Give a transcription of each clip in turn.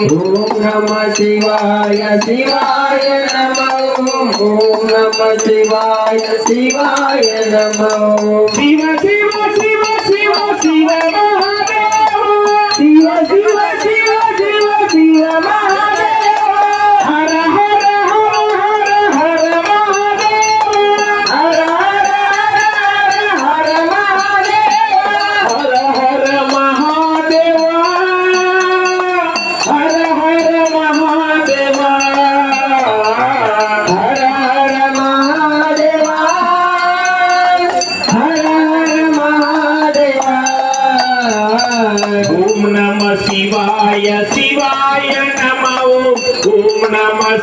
ॐ नमः शिवाय शिवाय नमो ॐ नमः शिवाय शिवाय नमः शिव शिव शिव शिव शिव महादेव शिव शिव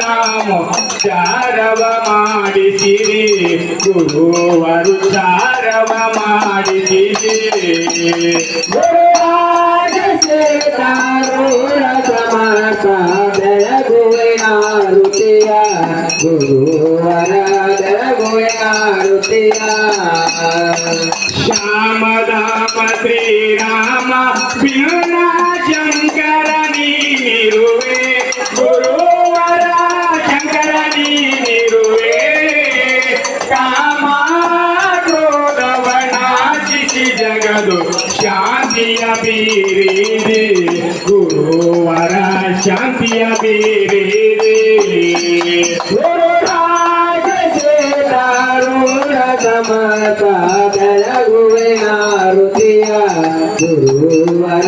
ನಾಮ ಚಾರವ ಮಾಡಿಸಿರಿ ಗುರುವರು ಚಾರವ ಮಾಡಿಸಿರಿ ಗುರುವಾರ ಸೇತಾರೂಢ ಸಮಕಾದಯ ಗುರುನಾರುತಿಯ ಗುರುವರ ಗುರುನಾರುತಿಯ ಶ್ಯಾಮ ಧಾಮ ಶ್ರೀರಾಮ ಬಿರುನಾ ಶಾಂತಿಯ ಬೀರಿದೆ ಗುರುವರ ಶಾಂತಿಯ ಬೀರಿದೆ ಗುರು ರಾಜಸೇತಾರೂಢ ಸಮರ್ಥ ಬೆಳಗುವೆ ಆರುತಿಯ ಗುರುವರ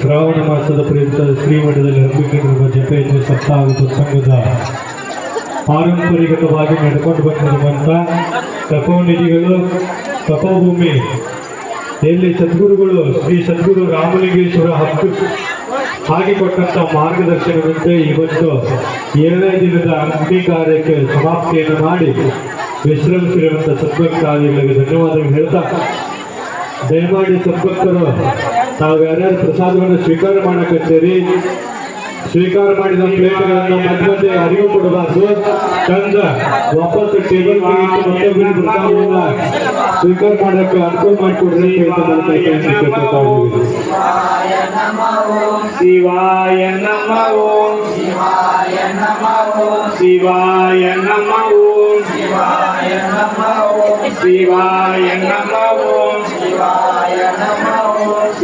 ಶ್ರಾವಣ ಮಾಸದ ಪ್ರಯುಕ್ತ ಶ್ರೀಮಠದಲ್ಲಿ ಹಮ್ಮಿಕೊಂಡಿರುವ ಜಪೇಂದ್ರ ಸಪ್ತಾಹ ಸಂಘದ ಪಾರಂಪರಿಕವಾಗಿ ನಡ್ಕೊಂಡು ಬಂದಿರುವಂಥ ತಪೋನಿಧಿಗಳು ತಪೋಭೂಮಿ. ಎಲ್ಲಿ ಸದ್ಗುರುಗಳು ಶ್ರೀ ಸದ್ಗುರು ರಾಮಲಿಂಗೇಶ್ವರ ಹಕ್ಕು ಹಾಕಿಕೊಟ್ಟಂಥ ಮಾರ್ಗದರ್ಶನದಂತೆ ಇವತ್ತು ಏಳನೇ ದಿನದ ಅಂಗಡಿ ಕಾರ್ಯಕ್ಕೆ ಸಮಾಪ್ತಿಯನ್ನು ಮಾಡಿ ವಿಶ್ರಮಿಸಿರುವಂಥ ಸದ್ಭಕ್ತಾದಿಗಳಿಗೆ ಧನ್ಯವಾದಗಳು ಹೇಳ್ತಾ. ದಯಮಾಡಿ ಸದ್ಭಕ್ತರು, ತಾವು ಯಾರ್ಯಾರು ಪ್ರಸಾದವನ್ನು ಸ್ವೀಕಾರ ಮಾಡಕತ್ತೀರಿ ಸ್ವೀಕಾರ ಮಾಡಿದ ಪ್ಲೇಟ್ಗಳನ್ನು ಮಧ್ಯ ಮಧ್ಯೆ ಅರಿವು ಕೊಡಬಾರ್ದು ತಂದ ವಾಪಸ್ ಟೇಬಲ್ ಮತ್ತೊಬ್ಬರಿಗೆ ಪ್ರಸಾದವನ್ನ ಸ್ವೀಕಾರ ಮಾಡಕ್ಕೆ ಅನುಕೂಲ ಮಾಡಿಕೊಡ್ರಿ ಅಂತ ನಾನು ಕೈ ಕೈ ಕೇಳ್ಕೊತಾ ಇದ್ದೀನಿ. ಶಿವಾಯ ನಮ ಓಂ ಶಿವಾಯ ನಮ ಓಂ ಶಿವಾಯ ನಮ ಓಂ ಶಿವಾಯ ನಮ ಓಂ ಶಿವಾಯ ನಮ ಓಂ ಶಿವಾಯ ನಮ